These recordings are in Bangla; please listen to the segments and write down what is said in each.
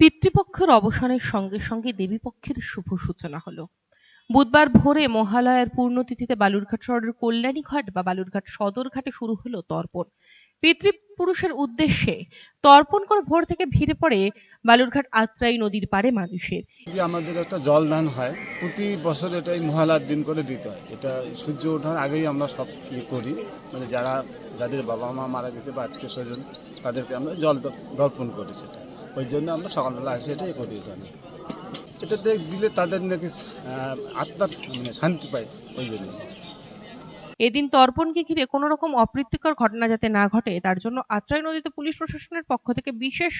পিতৃপক্ষের অবসানের সঙ্গে সঙ্গে দেবীপক্ষের শুভ সূচনা হলো। বুধবার ভোরে মহালয়ার পূর্ণতিথিতে বালুরঘাট শহরের কল্যাণীঘাট বা বালুরঘাট সদরঘাটে শুরু হলো তর্পণ। পিতৃপুরুষের উদ্দেশ্যে তর্পণ করে ভোর থেকে ভিড়ে পড়ে বালুরঘাট আত্রাই নদীর পাড়ে মানুষের। যে আমাদের একটা জল দান হয়, প্রতি বছর এটাই মহালয়ার দিন করে দিতে হয়। এটা সূর্য ওঠার আগেই আমরা সব ইয়ে করি। মানে যারা, যাদের বাবা মা মারা গেছে বা আত্মীয় স্বজন, তাদেরকে আমরা জল দর্পণ করি সেটা। ওই জন্য আমরা সকালবেলা এসে এটাই করি এখানে। এটা দেখ দিলে তাদের নাকি আত্মার মানে শান্তি পায়, ওই জন্য। এদিন তর্পণকে ঘিরে কোনো রকম অপ্রীতিকর ঘটনা যাতে না ঘটে, তার জন্য আত্রাই নদীতে পুলিশ প্রশাসনের পক্ষ থেকে বিশেষ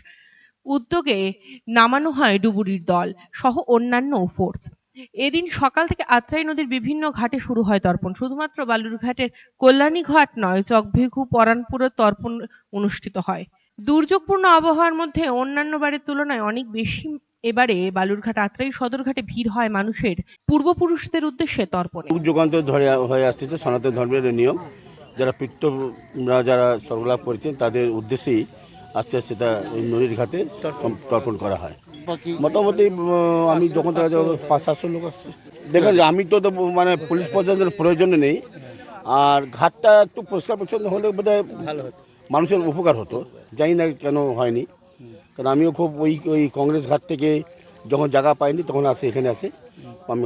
উদ্যোগে নামানো হয় ডুবুরির দল সহ অন্যান্য ফোর্স এদিন সকাল থেকে আত্রাই নদীর বিভিন্ন ঘাটে শুরু হয় তর্পণ। শুধুমাত্র বালুরঘাটের কল্যাণী ঘাট নয়, চকভেঘু, পরানপুরে তর্পণ অনুষ্ঠিত হয়। দুর্যোগপূর্ণ আবহাওয়ার মধ্যে অন্যান্য বারের তুলনায় অনেক বেশি এবারে বালুরঘাট আত্রাই সদরঘাটে ভিড় হয় মানুষের। পূর্বপুরুষদের উদ্দেশ্যে তর্পণে। যুগ যুগান্তর ধরে হয়ে আসতেছে সনাতন ধর্মের নিয়ম। যারা পিতৃরা যারা স্বর্গলাভ করেছেন তাদের উদ্দেশ্যেই আস্তে আস্তে তা এই নদীর ঘাটে তর্পণ করা হয়। মোটামুটি আমি যখন থেকে যাব, পাঁচ সাতশো লোক আসছে দেখেন আমি তো তো মানে পুলিশ প্রশাসনের প্রয়োজন নেই। আর ঘাটটা একটু পরিষ্কার পরিচ্ছন্ন হলে বোধহয় ভালো মানুষের উপকার হতো। জানি না কেন হয়নি। কারণ আমিও খুব ওই ওই কংগ্রেস ঘাট থেকে যখন জায়গা পাইনি তখন আসে, এখানে আসে। আমি